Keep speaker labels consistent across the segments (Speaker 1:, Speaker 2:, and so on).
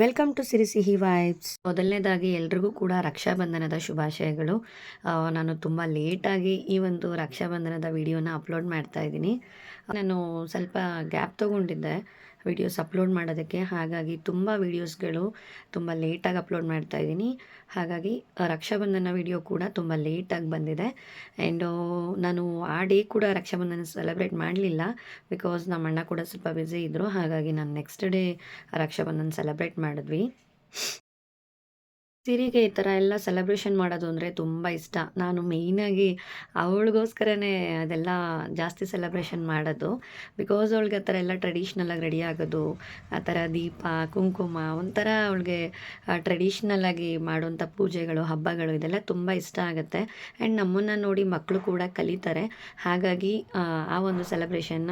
Speaker 1: Welcome to ಸಿರಿ ಸಿಹಿ vibes ಮೊದಲನೇದಾಗಿ ಎಲ್ರಿಗೂ ಕೂಡ ರಕ್ಷಾಬಂಧನದ ಶುಭಾಶಯಗಳು. ನಾನು ತುಂಬ ಲೇಟಾಗಿ ಈ ಒಂದು ರಕ್ಷಾಬಂಧನದ ವಿಡಿಯೋನ ಅಪ್ಲೋಡ್ ಮಾಡ್ತಾ ಇದ್ದೀನಿ. ನಾನು ಸ್ವಲ್ಪ ಗ್ಯಾಪ್ ತೊಗೊಂಡಿದ್ದೆ. ವಿಡಿಯೋಸ್ ಅಪ್ಲೋಡ್ ಮಾಡೋದಕ್ಕೆ. ಹಾಗಾಗಿ ತುಂಬ ವಿಡಿಯೋಸ್ಗಳು ತುಂಬ ಲೇಟಾಗಿ ಅಪ್ಲೋಡ್ ಮಾಡ್ತಾ ಇದ್ದೀನಿ. ಹಾಗಾಗಿ ರಕ್ಷಾಬಂಧನ ವಿಡಿಯೋ ಕೂಡ ತುಂಬ ಲೇಟಾಗಿ ಬಂದಿದೆ. ಆ್ಯಂಡು ನಾನು ಆ ಡೇ ಕೂಡ ರಕ್ಷಾಬಂಧನ ಸೆಲೆಬ್ರೇಟ್ ಮಾಡಲಿಲ್ಲ. ಬಿಕಾಸ್ ನಮ್ಮ ಅಣ್ಣ ಕೂಡ ಸ್ವಲ್ಪ ಬ್ಯುಸಿ ಇದ್ದರು ಹಾಗಾಗಿ ನಾನು ನೆಕ್ಸ್ಟ್ ಡೇ ರಕ್ಷಾಬಂಧನ ಸೆಲೆಬ್ರೇಟ್ ಮಾಡಿದ್ವಿ. ಸಿರಿಗೆ ಈ ಥರ ಎಲ್ಲ ಸೆಲೆಬ್ರೇಷನ್ ಮಾಡೋದು ಅಂದರೆ ತುಂಬ ಇಷ್ಟ. ನಾನು ಮೇಯ್ನಾಗಿ ಅವಳಿಗೋಸ್ಕರನೇ ಅದೆಲ್ಲ ಜಾಸ್ತಿ ಸೆಲೆಬ್ರೇಷನ್ ಮಾಡೋದು. ಬಿಕಾಸ್ ಅವಳಿಗೆ ಆ ಥರ ಎಲ್ಲ ಟ್ರೆಡಿಷ್ನಲಾಗಿ ರೆಡಿ ಆಗೋದು ಆ ಥರ ದೀಪ ಕುಂಕುಮ ಒಂಥರ ಅವಳಿಗೆ ಟ್ರೆಡಿಷ್ನಲಾಗಿ ಮಾಡುವಂಥ ಪೂಜೆಗಳು ಹಬ್ಬಗಳು ಇದೆಲ್ಲ ತುಂಬ ಇಷ್ಟ ಆಗುತ್ತೆ. ಆ್ಯಂಡ್ ನಮ್ಮನ್ನು ನೋಡಿ ಮಕ್ಕಳು ಕೂಡ ಕಲಿತಾರೆ. ಹಾಗಾಗಿ ಆ, ಒಂದು ಸೆಲೆಬ್ರೇಷನ್ನ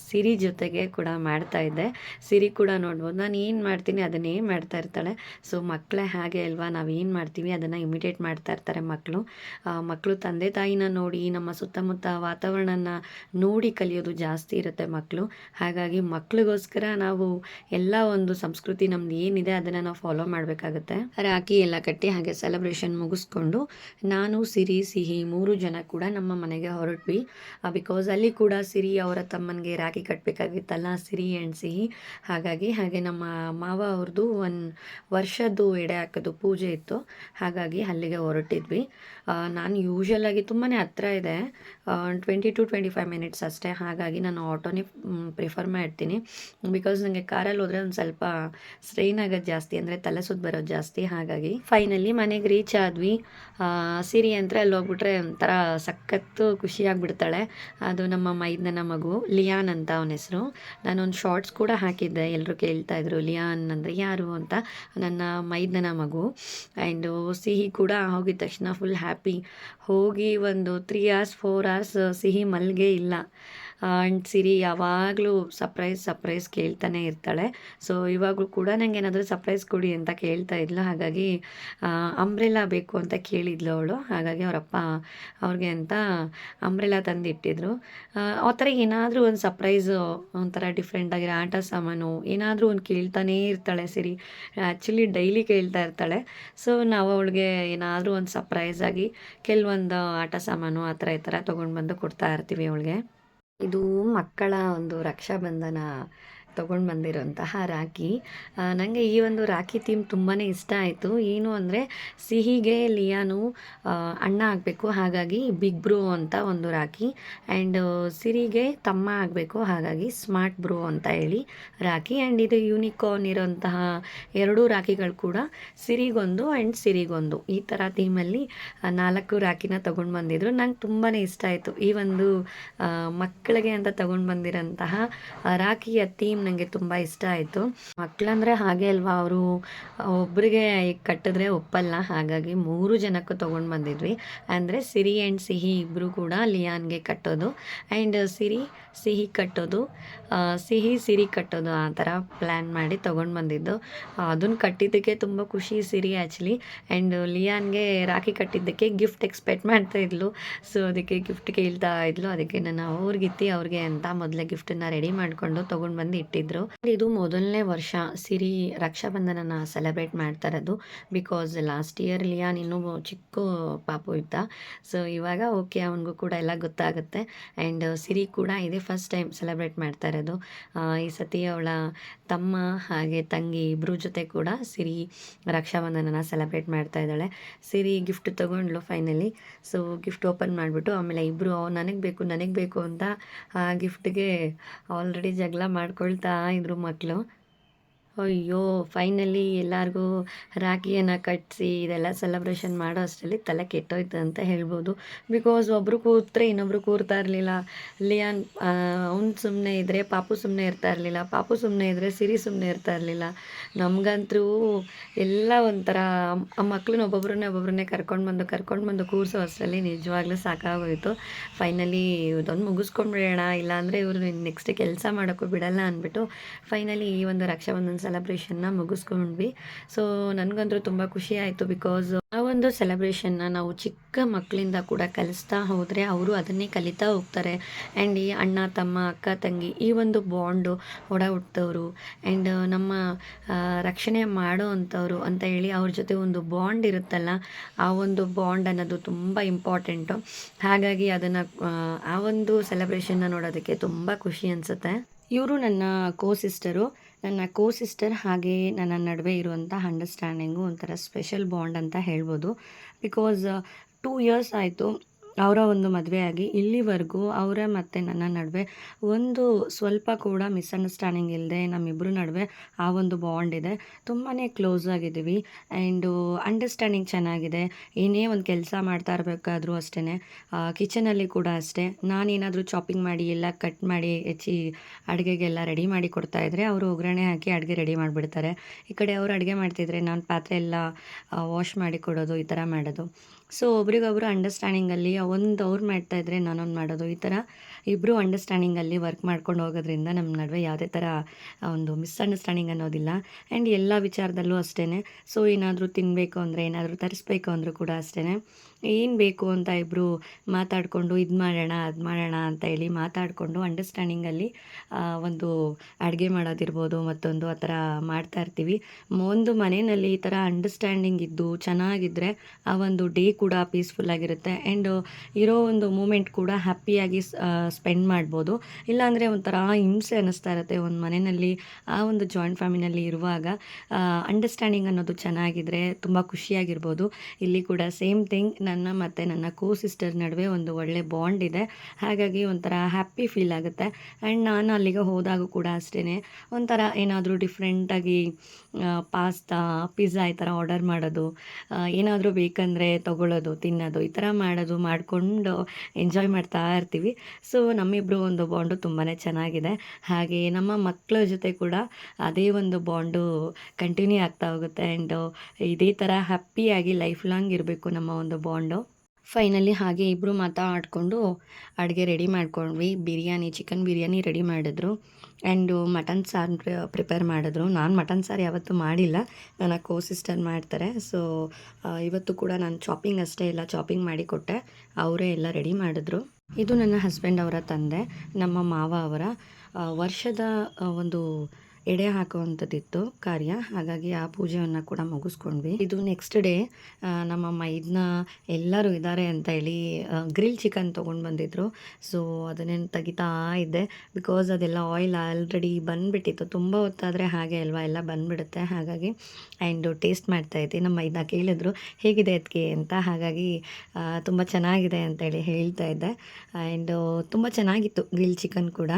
Speaker 1: ಸಿರಿ ಜೊತೆಗೆ ಕೂಡ ಮಾಡ್ತಾ ಇದ್ದೆ. ಸಿರಿ ಕೂಡ ನೋಡ್ಬೋದು. ನಾನು ಏನು ಮಾಡ್ತೀನಿ ಅದನ್ನೇ ಮಾಡ್ತಾ ಇರ್ತಾಳೆ. ಸೊ ಮಕ್ಕಳೇ ಹಾಗೆ ಅಲ್ವಾ? ನಾವು ಏನು ಮಾಡ್ತೀವಿ? ಅದನ್ನು ಇಮಿಟೇಟ್ ಮಾಡ್ತಾ ಇರ್ತಾರೆ ಮಕ್ಕಳು ಮಕ್ಕಳು ತಂದೆ ತಾಯಿನ ನೋಡಿ, ನಮ್ಮ ಸುತ್ತಮುತ್ತ ವಾತಾವರಣನ ನೋಡಿ ಕಲಿಯೋದು ಜಾಸ್ತಿ ಇರುತ್ತೆ ಮಕ್ಕಳು ಹಾಗಾಗಿ ಮಕ್ಕಳಿಗೋಸ್ಕರ ನಾವು ಎಲ್ಲ ಒಂದು ಸಂಸ್ಕೃತಿ ನಮ್ದು ಏನಿದೆ ಅದನ್ನು ನಾವು ಫಾಲೋ ಮಾಡಬೇಕಾಗುತ್ತೆ. ರಾಖಿ ಎಲ್ಲ ಕಟ್ಟಿ ಹಾಗೆ ಸೆಲೆಬ್ರೇಷನ್ ಮುಗಿಸ್ಕೊಂಡು ನಾನು, ಸಿರಿ, ಸಿಹಿ ಮೂರು ಜನ ಕೂಡ ನಮ್ಮ ಮನೆಗೆ ಹೊರಟ್ವಿ. ಬಿಕಾಸ್ ಅಲ್ಲಿ ಕೂಡ ಸಿರಿ ಅವರ ತಮ್ಮನಿಗೆ ರಾಖಿ ಕಟ್ಟಬೇಕಾಗಿತ್ತಲ್ಲ ಸಿರಿ ಆ್ಯಂಡ್ ಸಿಹಿ. ಹಾಗಾಗಿ ಹಾಗೆ ನಮ್ಮ ಮಾವ ಅವ್ರದ್ದು ಒಂದು ವರ್ಷದ್ದು ಎಡೆ ಹಾಕೋದು. ಪೂಜೆ ಇತ್ತು. ಹಾಗಾಗಿ ಅಲ್ಲಿಗೆ ಹೊರಟಿದ್ವಿ. ನಾನು ನಾನು ಯೂಶ್ವಲಾಗಿ ತುಂಬಾ ಹತ್ತಿರ ಇದೆ. Twenty to twenty five minutes ಅಷ್ಟೇ. ಹಾಗಾಗಿ ನಾನು ಆಟೋನೇ ಪ್ರಿಫರ್ ಮಾಡ್ತೀನಿ. ಬಿಕಾಸ್ ನನಗೆ ಕಾರಲ್ಲಿ ಹೋದರೆ ಒಂದು ಸ್ವಲ್ಪ ಸ್ಟ್ರೈನ್ ಆಗೋದು ಜಾಸ್ತಿ, ಅಂದರೆ ತಲೆ ಸುತ್ತ ಬರೋದು ಜಾಸ್ತಿ. ಹಾಗಾಗಿ ಫೈನಲಿ ಮನೆಗೆ ರೀಚ್ ಆದ್ವಿ. ಸಿರಿ ಅಂದರೆ ಅಲ್ಲಿ ಹೋಗ್ಬಿಟ್ರೆ ಒಂಥರ ಸಖತ್ತು ಖುಷಿಯಾಗ್ಬಿಡ್ತಾಳೆ ಅದು ನಮ್ಮ ಮೈದನ ಮಗು, ಲಿಯಾನ್ ಅಂತ ಅವನ ಹೆಸರು. ನಾನೊಂದು ಶಾರ್ಟ್ಸ್ ಕೂಡ ಹಾಕಿದ್ದೆ. ಎಲ್ಲರೂ ಕೇಳ್ತಾ ಇದ್ರು, ಲಿಯಾನ್ ಅಂದರೆ ಯಾರು? ಅಂತ. ನನ್ನ ಮೈದನ ಮಗು. ಆ್ಯಂಡು ಸಿಹಿ ಕೂಡ ಹೋಗಿದ ತಕ್ಷಣ ಫುಲ್ ಹ್ಯಾಪಿ ಹೋಗಿ ಒಂದು ತ್ರೀ ಅವರ್ಸ್ ಫೋರ್ ಅವರ್ಸ್ ಸಿಹಿ ಮಲ್ಗೆ ಇಲ್ಲ. ಆ್ಯಂಡ್ ಸಿರಿ ಯಾವಾಗಲೂ ಸರ್ಪ್ರೈಸ್ ಸರ್ಪ್ರೈಸ್ ಕೇಳ್ತಾನೆ ಇರ್ತಾಳೆ. ಸೊ ಇವಾಗಲೂ ಕೂಡ ನನಗೆ ಏನಾದರೂ ಸರ್ಪ್ರೈಸ್ ಕೊಡಿ ಅಂತ ಕೇಳ್ತಾ ಇದ್ಲು. ಹಾಗಾಗಿ ಅಂಬ್ರೆಲಾ ಬೇಕು ಅಂತ ಕೇಳಿದ್ಲು ಅವಳು. ಹಾಗಾಗಿ ಅವರಪ್ಪ ಅವ್ರಿಗೆ ಅಂತ ಅಂಬ್ರೆಲಾ ತಂದಿಟ್ಟಿದ್ರು. ಆ, ಥರ ಏನಾದರೂ ಒಂದು ಸರ್ಪ್ರೈಸು ಒಂಥರ ಡಿಫ್ರೆಂಟ್ ಆಗಿರೋ ಆಟ ಸಾಮಾನು ಏನಾದರೂ ಒಂದು ಕೇಳ್ತಾನೇ ಇರ್ತಾಳೆ ಸಿರಿ ಆ್ಯಕ್ಚುಲಿ ಡೈಲಿ ಕೇಳ್ತಾ ಇರ್ತಾಳೆ. ಸೊ ನಾವು ಅವಳಿಗೆ ಏನಾದರೂ ಒಂದು ಸರ್ಪ್ರೈಸ್ ಆಗಿ ಕೆಲವೊಂದು ಆಟ ಸಾಮಾನು ಆ ಥರ ಈ ಥರ ತೊಗೊಂಡು ಬಂದು ಕೊಡ್ತಾ ಇರ್ತೀವಿ ಅವಳಿಗೆ. ಇದು ಮಕ್ಕಳ ಒಂದು ರಕ್ಷಾಬಂಧನ ತೊಗೊಂಡು ಬಂದಿರೋಂತಹ ರಾಖಿ ನನಗೆ ಈ ಒಂದು ರಾಖಿ ಥೀಮ್ ತುಂಬಾ ಇಷ್ಟ ಆಯಿತು. ಏನು ಅಂದರೆ ಸಿಹಿಗೆ ಲಿಯಾನು ಅಣ್ಣ ಆಗಬೇಕು, ಹಾಗಾಗಿ ಬಿಗ್ ಬ್ರೋ ಅಂತ ಒಂದು ರಾಖಿ ಆ್ಯಂಡ್ ಸಿರಿಗೆ ತಮ್ಮ ಆಗಬೇಕು, ಹಾಗಾಗಿ ಸ್ಮಾರ್ಟ್ ಬ್ರೋ ಅಂತ ಹೇಳಿ ರಾಖಿ ಆ್ಯಂಡ್ ಇದು ಯೂನಿಕಾರ್ನ್ ಇರೋಂತಹ ಎರಡೂ ರಾಖಿಗಳು ಕೂಡ ಸಿರಿಗೊಂದು ಆ್ಯಂಡ್ ಸಿರಿಗೊಂದು. ಈ ಥರ ಥೀಮಲ್ಲಿ ನಾಲ್ಕು ರಾಖಿನ ತೊಗೊಂಡು ಬಂದಿದ್ರು. ನಂಗೆ ತುಂಬಾ ಇಷ್ಟ ಆಯಿತು ಈ ಒಂದು ಮಕ್ಕಳಿಗೆ ಅಂತ ತೊಗೊಂಡು ಬಂದಿರೋಂತಹ ರಾಖಿಯ ಥೀಮ್ ನನಗೆ ತುಂಬ ಇಷ್ಟ ಆಯಿತು. ಮಕ್ಕಳಂದ್ರೆ ಹಾಗೆ ಅಲ್ವಾ, ಅವರು ಒಬ್ಬರಿಗೆ ಕಟ್ಟಿದ್ರೆ ಒಪ್ಪಲ್ಲ. ಹಾಗಾಗಿ ಮೂರು ಜನಕ್ಕೂ ತೊಗೊಂಡು ಬಂದಿದ್ವಿ. ಅಂದರೆ ಸಿರಿ ಆ್ಯಂಡ್ ಸಿಹಿ ಇಬ್ಬರು ಕೂಡ ಲಿಯಾನ್ಗೆ ಕಟ್ಟೋದು. ಆ್ಯಂಡ್ ಸಿರಿ, ಸಿಹಿ ಕಟ್ಟೋದು ಸಿಹಿ, ಸಿರಿ ಕಟ್ಟೋದು ಆ ಥರ ಪ್ಲ್ಯಾನ್ ಮಾಡಿ ತೊಗೊಂಡು ಬಂದಿದ್ದು. ಅದನ್ನು ಕಟ್ಟಿದ್ದಕ್ಕೆ ತುಂಬ ಖುಷಿ ಸಿರಿ ಆ್ಯಕ್ಚುಲಿ ಆ್ಯಂಡ್ ಲಿಯಾನ್ಗೆ ರಾಖಿ ಕಟ್ಟಿದ್ದಕ್ಕೆ ಗಿಫ್ಟ್ ಎಕ್ಸ್ಪೆಕ್ಟ್ ಮಾಡ್ತಾ ಇದ್ಲು. ಸೊ ಅದಕ್ಕೆ ಗಿಫ್ಟ್ ಕೇಳ್ತಾ ಇದ್ಲು. ಅದಕ್ಕೆ ನಾನು ಅವ್ರಿಗಿತ್ತಿ ಅವ್ರಿಗೆ ಅಂತ ಮೊದಲೇ ಗಿಫ್ಟನ್ನು ರೆಡಿ ಮಾಡಿಕೊಂಡು ತೊಗೊಂಡು ಬಂದು ಇಟ್ಟಿದ್ರು ಇದು ಮೊದಲನೇ ವರ್ಷ ಸಿರಿ ರಕ್ಷಾಬಂಧನನ ಸೆಲೆಬ್ರೇಟ್ ಮಾಡ್ತಾ ಇರೋದು ಬಿಕಾಸ್ ಲಾಸ್ಟ್ ಇಯರ್ ಲಿಯಾನ್ ಇನ್ನೂ ಚಿಕ್ಕ ಪಾಪು ಇದ್ದ. ಸೊ ಇವಾಗ ಓಕೆ ಅವನಿಗೂ ಕೂಡ ಎಲ್ಲ ಗೊತ್ತಾಗುತ್ತೆ. ಆ್ಯಂಡ್ ಸಿರಿ ಕೂಡ ಇದೇ ಫಸ್ಟ್ ಟೈಮ್ ಸೆಲೆಬ್ರೇಟ್ ಮಾಡ್ತಾ ಇರೋದು ಈ ಸತಿ ಅವಳ ತಮ್ಮ ಹಾಗೆ ತಂಗಿ ಇಬ್ಬರು ಜೊತೆ ಕೂಡ ಸಿರಿ ರಕ್ಷಾಬಂಧನನ ಸೆಲೆಬ್ರೇಟ್ ಮಾಡ್ತಾ ಇದ್ದಾಳೆ. ಸಿರಿ ಗಿಫ್ಟ್ ತೊಗೊಂಡ್ಲು ಫೈನಲಿ ಸೊ ಗಿಫ್ಟ್ ಓಪನ್ ಮಾಡಿಬಿಟ್ಟು ಆಮೇಲೆ ಇಬ್ಬರು ನನಗೆ ಬೇಕು ನನಗೆ ಬೇಕು ಅಂತ ಆ ಗಿಫ್ಟ್ಗೆ ಆಲ್ರೆಡಿ ಜಗಳ ಮಾಡ್ಕೊಳ್ತಾ ಇದ್ರು ಮಕ್ಕಳು ಅಯ್ಯೋ ಫೈನಲಿ ಎಲ್ಲರಿಗೂ ರಾಖಿಯನ್ನು ಕಟ್ಟಿಸಿ ಇದೆಲ್ಲ ಸೆಲೆಬ್ರೇಷನ್ ಮಾಡೋ ಅಷ್ಟರಲ್ಲಿ ತಲೆ ಕೆಟ್ಟೋಯ್ತು ಅಂತ ಹೇಳ್ಬೋದು. ಬಿಕಾಸ್ ಒಬ್ಬರು ಕೂತ್ರೆ ಇನ್ನೊಬ್ರು ಕೂರ್ತಾ ಇರಲಿಲ್ಲ. ಲಿಯಾನ್ ಅವ್ನು ಸುಮ್ಮನೆ ಇದ್ದರೆ ಪಾಪು ಸುಮ್ಮನೆ ಇರ್ತಾ ಇರಲಿಲ್ಲ, ಪಾಪು ಸುಮ್ಮನೆ ಇದ್ದರೆ ಸಿರಿ ಸುಮ್ಮನೆ ಇರ್ತಾ ಇರಲಿಲ್ಲ. ನಮಗಂತೂ ಎಲ್ಲ ಒಂಥರ ಆ ಮಕ್ಳನ್ನ ಒಬ್ಬೊಬ್ರನ್ನೇ ಒಬ್ಬೊಬ್ರನ್ನೇ ಕರ್ಕೊಂಡು ಬಂದು ಕರ್ಕೊಂಡು ಬಂದು ಕೂರಿಸೋ ಅಷ್ಟರಲ್ಲಿ ನಿಜವಾಗ್ಲೂ ಸಾಕಾಗೋಯಿತು. ಫೈನಲಿ ಇದೊಂದು ಮುಗಿಸ್ಕೊಂಡ್ಬಿಡೋಣ, ಇಲ್ಲಾಂದರೆ ಇವರು ನೆಕ್ಸ್ಟ್ ಕೆಲಸ ಮಾಡೋಕ್ಕೂ ಬಿಡಲ್ಲ ಅಂದ್ಬಿಟ್ಟು ಫೈನಲಿ ಈ ಒಂದು ರಕ್ಷಾಬಂಧನ ಸೆಲೆಬ್ರೇಷನ್ನ ಮುಗಿಸ್ಕೊಂಡ್ವಿ. ಸೊ ನನಗಂತೂ ತುಂಬ ಖುಷಿ ಆಯಿತು ಬಿಕಾಸ್ ಆ ಒಂದು ಸೆಲೆಬ್ರೇಷನ್ನ ನಾವು ಚಿಕ್ಕ ಮಕ್ಕಳಿಂದ ಕೂಡ ಕಲಿಸ್ತಾ ಹೋದರೆ ಅವರು ಅದನ್ನೇ ಕಲಿತಾ ಹೋಗ್ತಾರೆ. ಆ್ಯಂಡ್ ಈ ಅಣ್ಣ, ತಮ್ಮ, ಅಕ್ಕ, ತಂಗಿ ಈ ಒಂದು ಬಾಂಡು ಒಡ ಹುಟ್ಟವರು ಆ್ಯಂಡ್ ನಮ್ಮ ರಕ್ಷಣೆ ಮಾಡೋ ಅಂಥವ್ರು ಅಂತ ಹೇಳಿ ಅವ್ರ ಜೊತೆ ಒಂದು ಬಾಂಡ್ ಇರುತ್ತಲ್ಲ, ಆ ಒಂದು ಬಾಂಡ್ ಅನ್ನೋದು ತುಂಬ ಇಂಪಾರ್ಟೆಂಟು ಹಾಗಾಗಿ ಅದನ್ನು, ಆ ಒಂದು ಸೆಲೆಬ್ರೇಷನ್ನ ನೋಡೋದಕ್ಕೆ ತುಂಬ ಖುಷಿ ಅನಿಸುತ್ತೆ. ಇವರು ನನ್ನ ಕೋ ಸಿಸ್ಟರು ನನ್ನ ಕೋ ಸಿಸ್ಟರ್ ಹಾಗೆ ನನ್ನ ನಡುವೆ ಇರುವಂಥ ಅಂಡರ್ಸ್ಟ್ಯಾಂಡಿಂಗು ಒಂಥರ ಸ್ಪೆಷಲ್ ಬಾಂಡ್ ಅಂತ ಹೇಳ್ಬೋದು. ಬಿಕಾಸ್ ಟೂ ಇಯರ್ಸ್ ಆಯಿತು. ಅವರ ಒಂದು ಮದುವೆಯಾಗಿ ಇಲ್ಲಿವರೆಗೂ ಅವರ ಮತ್ತು ನನ್ನ ನಡುವೆ ಒಂದು ಸ್ವಲ್ಪ ಕೂಡ ಮಿಸ್ಅಂಡರ್ಸ್ಟ್ಯಾಂಡಿಂಗ್ ಇಲ್ಲದೆ ನಮ್ಮಿಬ್ಬರ ನಡುವೆ ಆ ಒಂದು ಬಾಂಡ್ ಇದೆ. ತುಂಬಾ ಕ್ಲೋಸ್ ಆಗಿದ್ದೀವಿ ಆ್ಯಂಡು ಅಂಡರ್ಸ್ಟ್ಯಾಂಡಿಂಗ್ ಚೆನ್ನಾಗಿದೆ. ಏನೇ ಒಂದು ಕೆಲಸ ಮಾಡ್ತಾ ಇರಬೇಕಾದ್ರೂ ಅಷ್ಟೇ ಕಿಚನಲ್ಲಿ ಕೂಡ ಅಷ್ಟೇ. ನಾನೇನಾದರೂ ಚಾಪಿಂಗ್ ಮಾಡಿ ಎಲ್ಲ ಕಟ್ ಮಾಡಿ ಹೆಚ್ಚಿ ಅಡುಗೆಗೆಲ್ಲ ರೆಡಿ ಮಾಡಿ ಕೊಡ್ತಾ ಇದ್ದರೆ ಅವರು ಒಗ್ಗರಣೆ ಹಾಕಿ ಅಡುಗೆ ರೆಡಿ ಮಾಡಿಬಿಡ್ತಾರೆ. ಈ ಕಡೆ ಅವರು ಅಡುಗೆ ಮಾಡ್ತಿದ್ರೆ ನಾನು ಪಾತ್ರೆ ಎಲ್ಲ ವಾಶ್ ಮಾಡಿ ಕೊಡೋದು ಈ ಥರ ಮಾಡೋದು. ಸೊ ಒಬ್ರಿಗೊಬ್ರು ಅಂಡರ್ಸ್ಟ್ಯಾಂಡಿಂಗಲ್ಲಿ ಒಂದು ಅವ್ರು ಮಾಡ್ತಾ ಇದ್ರೆ ನಾನೊಂದು ಮಾಡೋದು. ಈ ಥರ ಇಬ್ಬರು ಅಂಡರ್ಸ್ಟ್ಯಾಂಡಿಂಗಲ್ಲಿ ವರ್ಕ್ ಮಾಡ್ಕೊಂಡು ಹೋಗೋದ್ರಿಂದ ನಮ್ಮ ನಡುವೆ ಯಾವುದೇ ಥರ ಒಂದು ಮಿಸ್ಅಂಡರ್ಸ್ಟ್ಯಾಂಡಿಂಗ್ ಅನ್ನೋದಿಲ್ಲ. ಆ್ಯಂಡ್ ಎಲ್ಲ ವಿಚಾರದಲ್ಲೂ ಅಷ್ಟೇ ಸೊ ಏನಾದರೂ ತಿನ್ನಬೇಕು ಅಂದರೆ, ಏನಾದರೂ ತರಿಸ್ಬೇಕು ಅಂದರೂ ಕೂಡ ಅಷ್ಟೇ ಏನು ಬೇಕು ಅಂತ ಇಬ್ಬರು ಮಾತಾಡಿಕೊಂಡು, ಇದು ಮಾಡೋಣ, ಅದು ಮಾಡೋಣ ಅಂತ ಹೇಳಿ ಮಾತಾಡಿಕೊಂಡು ಅಂಡರ್ಸ್ಟ್ಯಾಂಡಿಂಗಲ್ಲಿ ಒಂದು ಅಡುಗೆ ಮಾಡೋದಿರ್ಬೋದು, ಮತ್ತೊಂದು ಆ ಥರ ಮಾಡ್ತಾ ಇರ್ತೀವಿ. ಒಂದು ಮನೆಯಲ್ಲಿ ಈ ಥರ ಅಂಡರ್ಸ್ಟ್ಯಾಂಡಿಂಗ್ ಇದ್ದು ಚೆನ್ನಾಗಿದ್ದರೆ ಆ ಒಂದು ಡೇ ಕೂಡ ಪೀಸ್ಫುಲ್ ಆಗಿರುತ್ತೆ. ಆ್ಯಂಡ್ ಇರೋ ಒಂದು ಮೂಮೆಂಟ್ ಕೂಡ ಹ್ಯಾಪಿಯಾಗಿ ಸ್ಪೆಂಡ್ ಮಾಡ್ಬೋದು. ಇಲ್ಲಾಂದರೆ ಒಂಥರ ಹಿಂಸೆ ಅನ್ನಿಸ್ತಾ ಇರುತ್ತೆ ಒಂದು ಮನೆಯಲ್ಲಿ, ಆ ಒಂದು ಜಾಯಿಂಟ್ ಫ್ಯಾಮಿಲಿನಲ್ಲಿ ಇರುವಾಗ. ಅಂಡರ್ಸ್ಟ್ಯಾಂಡಿಂಗ್ ಅನ್ನೋದು ಚೆನ್ನಾಗಿದ್ರೆ ತುಂಬ ಖುಷಿಯಾಗಿರ್ಬೋದು. ಇಲ್ಲಿ ಕೂಡ ಸೇಮ್ ಥಿಂಗ್ ನನ್ನ ಮತ್ತು ನನ್ನ ಕೋ ಸಿಸ್ಟರ್ ನಡುವೆ ಒಂದು ಒಳ್ಳೆ ಬಾಂಡ್ ಇದೆ. ಹಾಗಾಗಿ ಒಂಥರ ಹ್ಯಾಪಿ ಫೀಲ್ ಆಗುತ್ತೆ. ಆ್ಯಂಡ್ ನಾನು ಅಲ್ಲಿಗೆ ಹೋದಾಗ ಕೂಡ ಅಷ್ಟೇ ಒಂಥರ ಏನಾದರೂ ಡಿಫ್ರೆಂಟಾಗಿ ಪಾಸ್ತಾ ಪಿಜ್ಜಾ ಈ ಥರ ಆರ್ಡರ್ ಮಾಡೋದು ಏನಾದರೂ ಬೇಕಂದರೆ ತಗೊಳ್ಳೋದು, ತಿನ್ನೋದು, ಈ ಥರ ಮಾಡೋದು ಮಾಡಿಕೊಂಡು ಎಂಜಾಯ್ ಮಾಡ್ತಾ ಇರ್ತೀವಿ. ಸೊ ನಮ್ಮಿಬ್ಬರು ಒಂದು ಬಾಂಡು ತುಂಬಾ ಚೆನ್ನಾಗಿದೆ. ಹಾಗೆ ನಮ್ಮ ಮಕ್ಕಳ ಜೊತೆ ಕೂಡ ಅದೇ ಒಂದು ಬಾಂಡು ಕಂಟಿನ್ಯೂ ಆಗ್ತಾ ಹೋಗುತ್ತೆ. ಆ್ಯಂಡ್ ಇದೇ ಥರ ಹ್ಯಾಪಿಯಾಗಿ ಲೈಫ್ ಲಾಂಗ್ ಇರಬೇಕು ನಮ್ಮ ಒಂದು ಬಾಂಡು ಫೈನಲಿ ಹಾಗೆ ಇಬ್ಬರು ಮಾತಾಡಿಕೊಂಡು ಅಡುಗೆ ರೆಡಿ ಮಾಡ್ಕೊಂಡ್ವಿ. ಬಿರಿಯಾನಿ, ಚಿಕನ್ ಬಿರಿಯಾನಿ ರೆಡಿ ಮಾಡಿದ್ರು. ಆ್ಯಂಡು ಮಟನ್ ಸಾರು ಪ್ರಿಪೇರ್ ಮಾಡಿದ್ರು. ನಾನು ಮಟನ್ ಸಾರು ಯಾವತ್ತೂ ಮಾಡಿಲ್ಲ. ನನ್ನ ಕೋ ಸಿಸ್ಟರ್ ಮಾಡ್ತಾರೆ ಸೊ ಇವತ್ತು ಕೂಡ ನಾನು ಚಾಪಿಂಗ್ ಅಷ್ಟೇ ಇಲ್ಲ ಚಾಪಿಂಗ್ ಮಾಡಿ ಕೊಟ್ಟೆ. ಅವರೇ ಎಲ್ಲ ರೆಡಿ ಮಾಡಿದ್ರು. ಇದು ನನ್ನ ಹಸ್ಬೆಂಡ್ ಅವರ ತಂದೆ. ನಮ್ಮ ಮಾವ ಅವರ. ವರ್ಷದ ಒಂದು ಎಡೆ ಹಾಕುವಂಥದ್ದಿತ್ತು ಕಾರ್ಯ. ಹಾಗಾಗಿ ಆ ಪೂಜೆಯನ್ನು ಕೂಡ ಮುಗಿಸ್ಕೊಂಡ್ವಿ. ಇದು ನೆಕ್ಸ್ಟ್ ಡೇ ನಮ್ಮ ಮೈದ್ನ ಎಲ್ಲರೂ ಇದ್ದಾರೆ ಅಂತ ಹೇಳಿ ಗ್ರಿಲ್ ಚಿಕನ್ ತೊಗೊಂಡು ಬಂದಿದ್ರು. ಸೊ ಅದನ್ನೇನು ತೆಗಿತಾ ಇದ್ದೆ. ಬಿಕಾಸ್ ಅದೆಲ್ಲ ಆಯಿಲ್ ಆಲ್ರೆಡಿ ಬಂದುಬಿಟ್ಟಿತ್ತು. ತುಂಬ ಹೊತ್ತಾದರೆ ಹಾಗೆ ಅಲ್ವಾ ಎಲ್ಲ ಬಂದುಬಿಡುತ್ತೆ. ಹಾಗಾಗಿ ಆ್ಯಂಡ್ ಟೇಸ್ಟ್ ಮಾಡ್ತಾ ಇದ್ದೆ. ನಮ್ಮ ಮೈದ್ನ ಕೇಳಿದ್ರು, ಹೇಗಿದೆ ಅದಕ್ಕೆ ಅಂತ. ಹಾಗಾಗಿ ತುಂಬ ಚೆನ್ನಾಗಿದೆ ಅಂತೇಳಿ ಹೇಳ್ತಾ ಇದ್ದೆ. ಆ್ಯಂಡ್ ತುಂಬ ಚೆನ್ನಾಗಿತ್ತು ಗ್ರಿಲ್ ಚಿಕನ್ ಕೂಡ.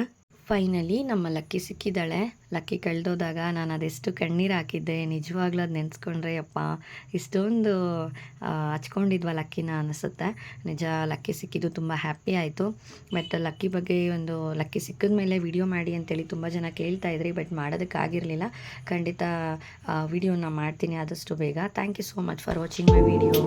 Speaker 1: ಫೈನಲಿ ನಮ್ಮ ಲಕ್ಕಿ ಸಿಕ್ಕಿದ್ದಾಳೆ. ಲಕ್ಕಿ ಕಳೆದೋದಾಗ ನಾನು ಅದೆಷ್ಟು ಕಣ್ಣೀರು ಹಾಕಿದ್ದೆ. ನಿಜವಾಗ್ಲೂ ಅದು ನೆನೆಸ್ಕೊಂಡ್ರೆ ಅಪ್ಪ ಇಷ್ಟೊಂದು ಹಚ್ಕೊಂಡಿದ್ವ ಲಕ್ಕಿನ ಅನಿಸುತ್ತೆ. ನಿಜ, ಲಕ್ಕಿ ಸಿಕ್ಕಿದ್ದು ತುಂಬ ಹ್ಯಾಪಿ ಆಯಿತು. ಬಟ್ ಲಕ್ಕಿ ಬಗ್ಗೆ ಒಂದು, ಲಕ್ಕಿ ಸಿಕ್ಕಿದ ಮೇಲೆ ವಿಡಿಯೋ ಮಾಡಿ ಅಂತೇಳಿ ತುಂಬ ಜನ ಕೇಳ್ತಾ ಇದ್ರಿ ಬಟ್ ಮಾಡೋದಕ್ಕಾಗಿರಲಿಲ್ಲ ಖಂಡಿತ ವಿಡಿಯೋನ ಮಾಡ್ತೀನಿ ಆದಷ್ಟು ಬೇಗ. Thank you so much for watching my video